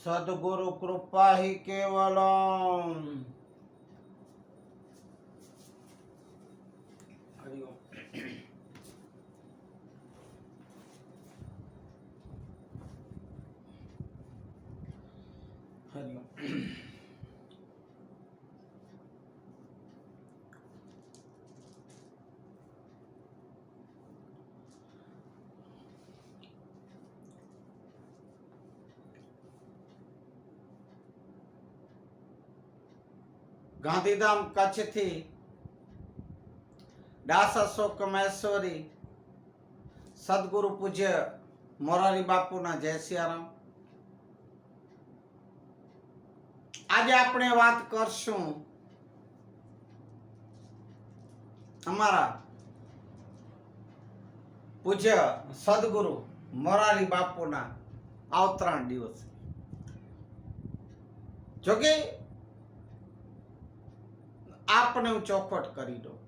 સદગુરુ કૃપા હિ કેવલમ હરિ ઓમ. હરિ ઓમ. ગાંધીધામ કચ્છથી દાસ અશોક મહેશ્વરી સદગુરુ પૂજ્ય મોરારી બાપુના જય સિયારામ. આજે આપણે વાત કરશું અમારા પૂજ્ય સદગુરુ મોરારી બાપુના અવતરણ દિવસ. જોકે આપને હું ચોખવટ કરી દઉં.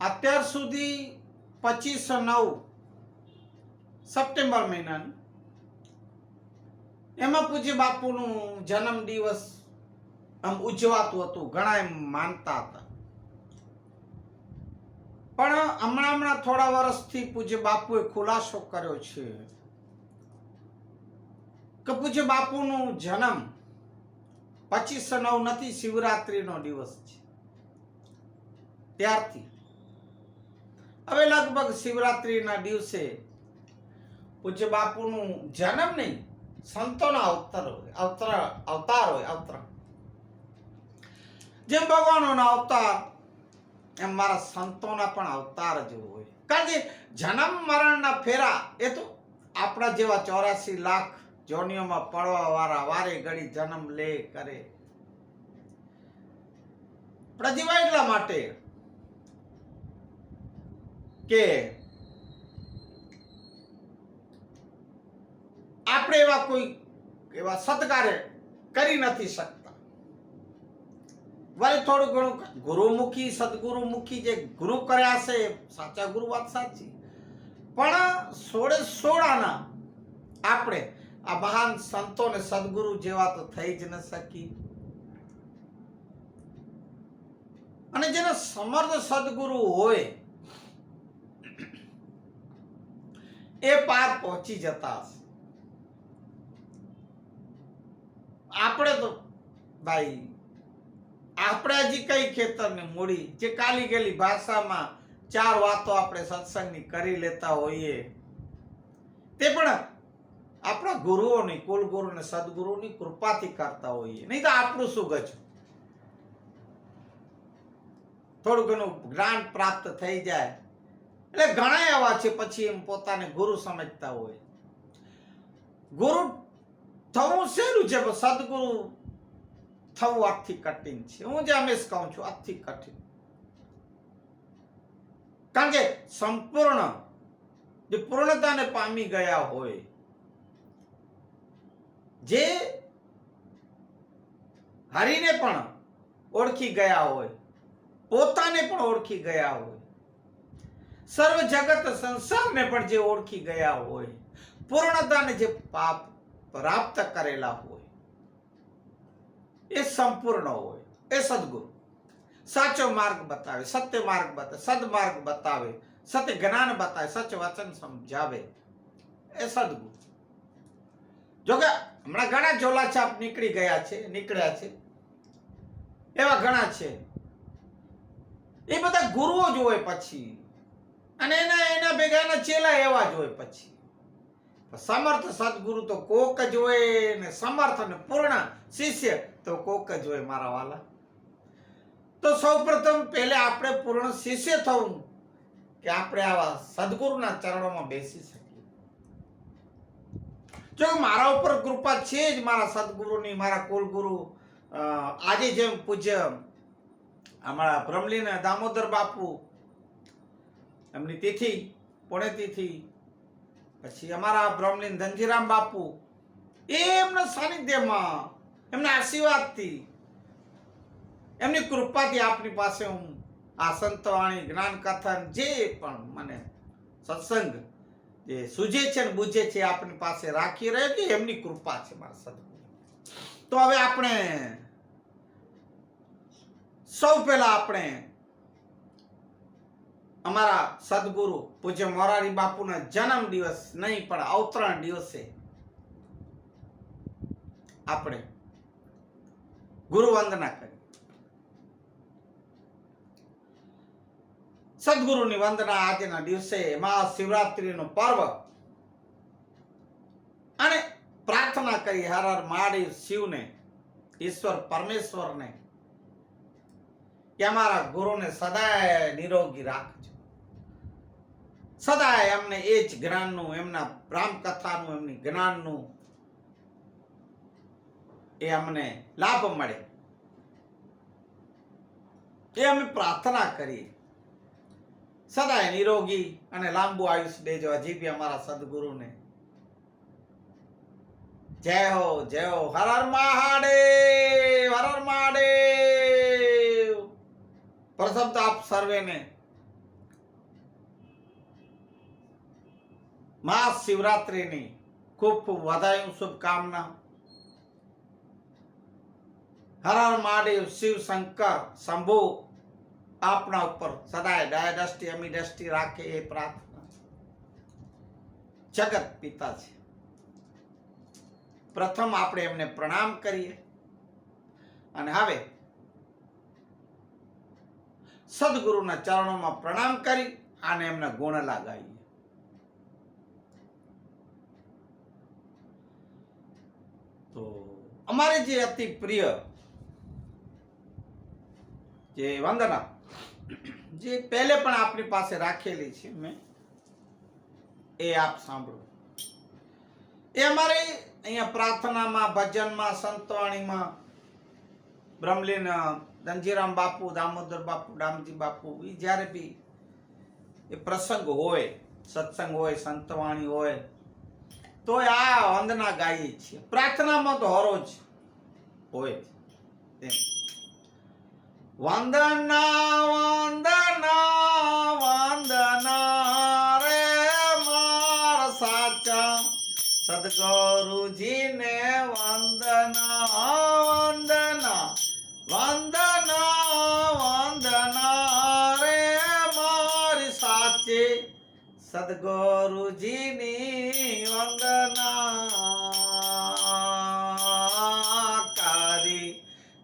અત્યાર સુધી પચીસ નવ સપ્ટેમ્બર મહિનાનું. એમાં પૂજ્ય બાપુનું જન્મ દિવસ આમ ઉજવાતું હતું, ઘણા એમ માનતા હતા. પણ હમણાં હમણાં થોડા વર્ષથી પૂજ્ય બાપુએ ખુલાસો કર્યો છે કે પૂજ્ય બાપુનું જન્મ પચીસ નવ નથી, શિવરાત્રીનો દિવસ છે. ત્યારથી. હવે લગભગ શિવરાત્રીના દિવસે પૂજ્ય બાપુનું જન્મ નહીં, સંતોના અવતાર હોય, અવતાર અવતાર હોય, અવતાર. જેમ ભગવાનોના અવતાર, એમ મારા સંતોના પણ અવતાર જ હોય. કારણ કે જન્મ મરણના ફેરા એ તો આપણા જેવા ચોરાસી લાખ જોનીઓમાં પડવા વાળા વારે ઘડી જન્મ લે કરે. પ્રતિભા એટલા માટે કે આપણે એવા કોઈ એવા સત્કાર્ય કરી નથી શકતા. વળી થોડું ઘણું ગુરુમુખી, સદગુરુમુખી જે ગુરુ કર્યા છે, સાચા ગુરુ વાત સાચી. પણ સોળે સોળાના આપણે આ મહાન સંતો ને સદગુરુ જેવા તો થઈ જ ન શકી. અને જેને સમર્થ સદગુરુ હોય, એ પાર પહોંચી જતા હશે. આપણે તો ભાઈ, આપણે હજી કઈ ખેતરને મૂડી, જે કાલી ગયેલી ભાષામાં ચાર વાતો આપણે સત્સંગની કરી લેતા હોઈએ. તે પણ આપણા ગુરુઓની કુલગુરુ ને સદગુરુની કૃપાથી કરતા હોઈએ. નહીં તો આપણું શું ગજું? થોડું ઘણું જ્ઞાન પ્રાપ્ત થઈ જાય. એટલે ઘણા એવા છે પછી એમ પોતાને ગુરુ સમજતા હોય. ગુરુ થવું સહેલું છે? પણ સદગુરુ થવું આજથી કઠિન છે. હું જે હંમેશ કહું છું આજથી કઠિન. કારણ કે સંપૂર્ણ, જે પૂર્ણતાને પામી ગયા હોય જે હરિને પણ ઓળખી ગયા હોય, પોતાને પણ ઓળખી ગયા હોય, સર્વ જગત સંસારને પણ જે ઓળખી ગયા હોય, પૂર્ણતાને જે પાપ પ્રાપ્ત કરેલા હોય, એ સંપૂર્ણ હોય, એ સદગુરુ. સાચો માર્ગ બતાવે, સત્ય માર્ગ બતાવે સદમાર્ગ બતાવે, સત્ય જ્ઞાન બતાવે, સચ વચન સમજાવે, એ સદગુરુ. જોકે હમણાં ઘણા ઝોલા છાપ નીકળી ગયા છે, નીકળ્યા છે. એવા ઘણા છે. એ બધા ગુરુઓ જ હોય પછી. અને એના એના ભેગા, એના ચેલા એવા જ હોય પછી. સમર્થ સદગુરુ તો કોક જ હોય ને સમર્થ અને પૂર્ણ શિષ્ય તો કોક જ હોય મારા વાલા. તો સૌપ્રથમ પહેલે આપણે પૂર્ણ શિષ્ય થવું કે આપણે આવા સદગુરુના ચરણોમાં બેસી શકીએ. જો મારા ઉપર કૃપા છે જ મારા સદગુરુની, મારા કુલગુરુ આજે જેમ પૂજ્ય અમારા બ્રહ્મલીન દામોદર બાપુ, એમની તિથિ પુણ્યતિથિ પછી અમારા બ્રહ્મલીન ધનજીરામ બાપુ, એમના સાનિધ્યમાં, એમના આશીર્વાદથી, એમની કૃપાથી આપની પાસે હું આ સંતવાણી, જ્ઞાન કથન, જે પણ મને સત્સંગ જે સૂજે છે ને બુજે છે આપણી પાસે રાખી રહે છે એમની કૃપા છે મારા સદગુરુ તો હવે આપણે સૌ પહેલા આપણે અમારા સદગુરુ પૂજ્ય મોરારી બાપુના જન્મ દિવસ નહીં, પણ અવતરણ દિવસે આપણે ગુરુ વંદના કરી સદગુરુની વંદના આજના દિવસે મહાશિવરાત્રીનું પર્વ. અને પ્રાર્થના કરી હર હર મહાદેવ શિવને, ઈશ્વર પરમેશ્વરને કે અમારા ગુરુને સદાય નિરોગી રાખજો. સદાય એમને એ જ જ્ઞાનનું, એમના રામકથાનું, એમની જ્ઞાનનું એ અમને લાભ મળે. એ અમે પ્રાર્થના કરીએ. સદાય નિરોગી અને લાંબુ આયુષ્ય દેજો હજી બી અમારા સદગુરુને. જય હો જય હો, હર હર મહાદેવ, હર હર મહાદેવ. પ્રથમ આપ સર્વેને મહાશિવરાત્રિની ખૂબ ખૂબ વધાયું શુભકામના. હર હર મહાદેવ શિવ શંકર શંભુ આપણા ઉપર સદાય દયા દ્રષ્ટિ, અમી દ્રષ્ટિ રાખે એ પ્રાર્થના. જગત પિતા છે. પ્રથમ આપણે એમને પ્રણામ કરીએ. અને હવે સદગુરુના ચરણોમાં પ્રણામ કરી અને એમના ગુણ લગાવીએ. તો અમારે જે અતિ પ્રિય જે વંદના જે પહેલે પણ આપણી પાસે રાખેલી છે મેં, એ આપ સાંભળો એ અમારે અહીંયા પ્રાર્થનામાં, ભજનમાં, સંતવાણીમાં, બ્રહ્મલીન ધનજીરામ બાપુ, દામોદર બાપુ દામજી બાપુ એ જ્યારે બી એ પ્રસંગ હોય, સત્સંગ હોય, સંતવાણી હોય તો આ વંદના ગાઈએ છીએ પ્રાર્થનામાં તો હરોજ હોય. એમ. વંદના વંદના વંદના રે માર સાચા સદગુરુજીને વંદના વંદના વંદના વંદના રે મારી સાચી સદગુરુજીની વંદના કરી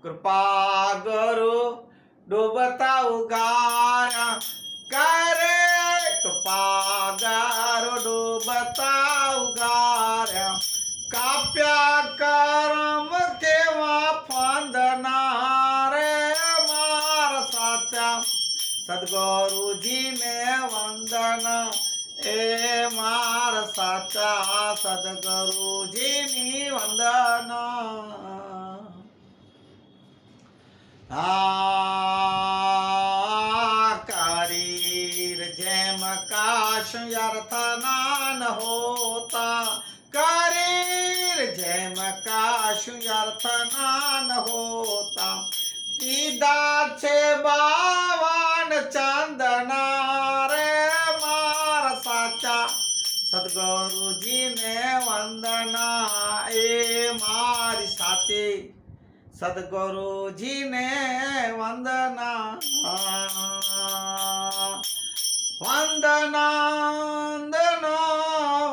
કૃપા ગુરુ ડૂબતા ઉગારા. કરે કૃપા ગારો ડૂબતા ઉગાર્યા કાપ્યા કરમ કેવા ફંદના રે માર સાચા. સદગુરુજીને વંદના એ માર સાચા. સદગુરુજીની વંદના. આ કાશ યર્થના ન હોતા કરીર જેમ કાશ યર્થના ન હોતા કીધા છે બાવન ચંદના રે માર સાચા સદગુરુજીને વંદના એ મારી સાચી સદગુરુજીને વંદના વંદના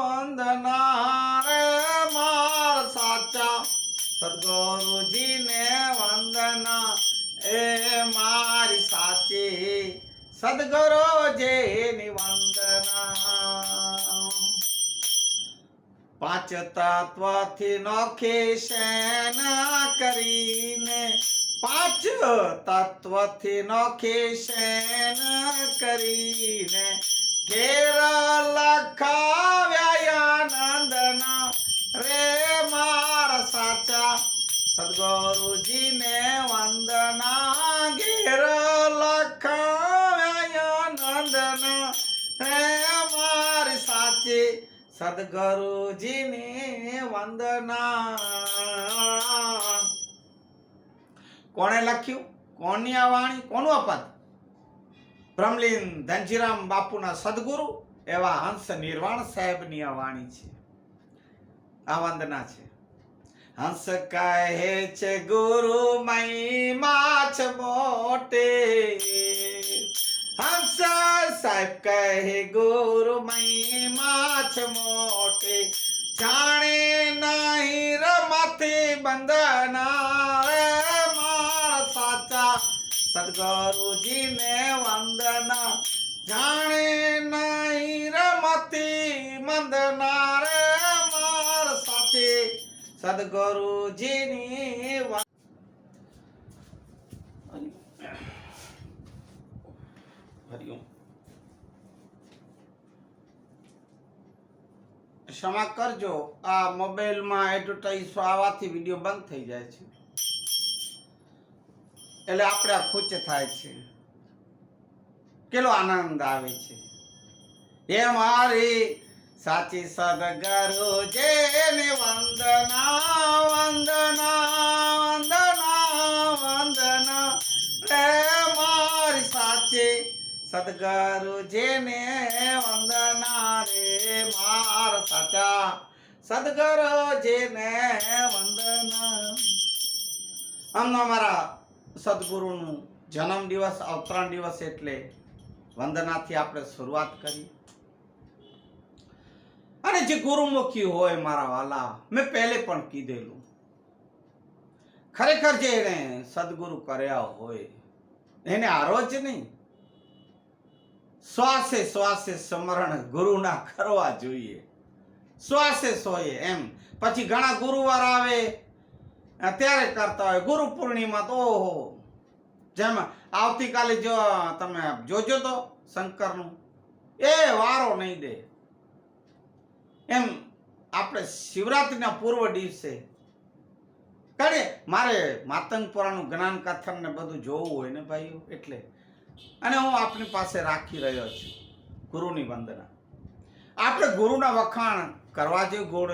વંદના રે માર સાચા સદગુરુજીને વંદના એ મારી સાચી સદગુરુજીની વંદના પાંચ તત્વથી નોખી સેના કરીને પાંચ તત્વથી નોખી શેન કરીને ઘેર લખાવ્યા આનંદના રે માર સાચા સદગુરુજીને વંદના. ઘેર લખાવ્યા આનંદના રે મારી સાચી સદગુરુજીની વંદના. કોણે લખ્યું? કોની આ વાણી? કોનું અપદ બ્રહ્મલીન ધનજીરામ બાપુના સદગુરુ એવા હંસ નિર્વાણ સાહેબની આ વાણી છે. આ વંદના છે. હંસ કહે છે, ગુરુ મહિમા છે મોટે. હંસ સાહેબ કહે, ગુરુ મહિમા છે મોટે. જાણે નહીં રમતી બંધના રે મારા સાચા સદગુરુજીને વંદના. જાણે નહીં રમતી, મંદના રે માર સાથે. સદગુરુજીની હરિઓમ ક્ષમા કરજો. આ મોબાઈલમાં એડવર્ટાઇઝ આવવાથી વીડિયો બંધ થઈ જાય છે. એટલે આપણે આ ખુચ થાય છે. કેટલો આનંદ આવે છે. હે મારી સાચી સદગરુ જેને વંદના વંદના વંદના વંદના. રે મારી સાચી સદગરુ જેને વંદના રે. માર સાચા સદગરુ જેને વંદના. અમને અમારા સદગુરુનું જન્મ દિવસ, અવતરણ દિવસ એટલે વંદનાથી આપણે શરૂઆત કરી. અને જે ગુરુમુખી હોય મારા વાલા, મેં પહેલે પણ કીધેલું. ખરેખર જે એને સદગુરુ કર્યા હોય, એને હારો જ નહીં. શ્વાસે શ્વાસે સ્મરણ ગુરુના કરવા જોઈએ. શ્વાસે સોએ એમ. પછી ઘણા ગુરુવાર આવે ત્યારે કરતા હોય. ગુરુ પૂર્ણિમા તો ઓહો. જેમ આવતીકાલે જો તમે જોજો તો શંકરનું. એ વારો નહીં દે. એમ આપણે શિવરાત્રિના પૂર્વ દિવસે કારણ મારે માતંગ પુરાણનું જ્ઞાન કથન ને બધું જોવું હોય ને ભાઈઓ, એટલે. અને હું આપની પાસે રાખી રહ્યો છું. ગુરુની વંદના. આપણે ગુરુના વખાણ કરવા જેવું ગુણ